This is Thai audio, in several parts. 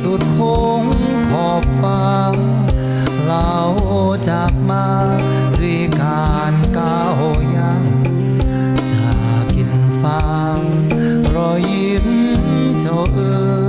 สุดคงขอบฟ้าเราจากมาด้วยการก้าวย่างจากกินฟางรอยยิ้มเจ้าเอ๋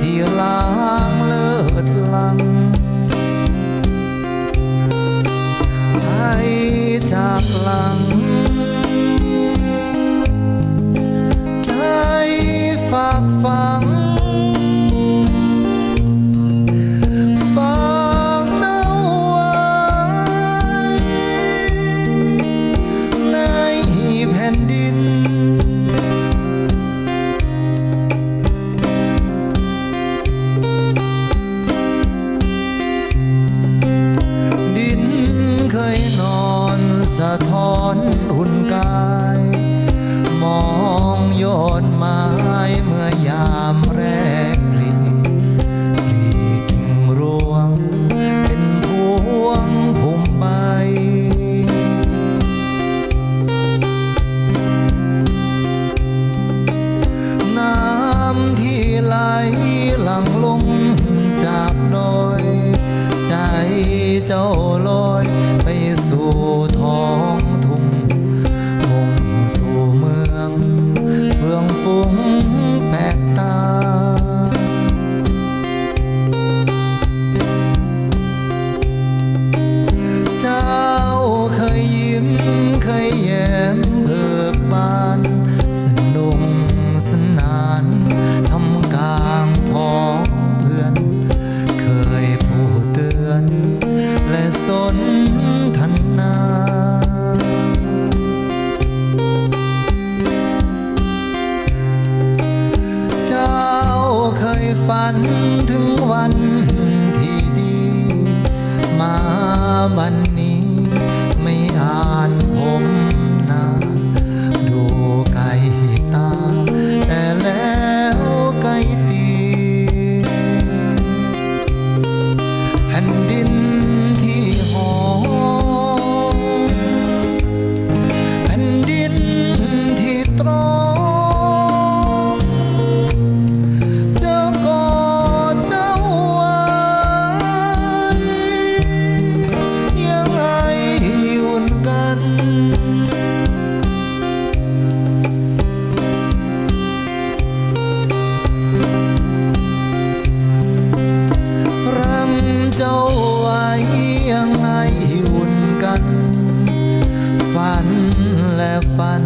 ที่ลางเลิศลัง ทอนหุ่นกาย มองโยนไม้เมื่อยามแรกปลีปลีกิ่งรวง เป็นพวงผมไป น้ำที่ไหลหลังลงจากดอย ใจเจ้าลอย สนทันนาเจ้าเคยฝันถึงวันที่ดี มาวันนี้ fun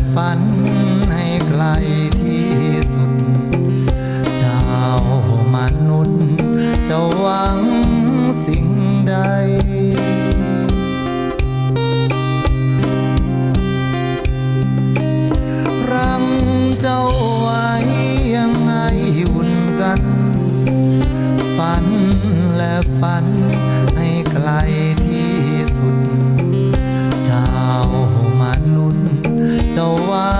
บฝันให้ไกลที่สุด เจ้ามนุษย์จะหวังสิ่งใดรังเจ้าไว้ยังไงอุ่นกัน ฝันและฝันให้ไกลที่ so wide.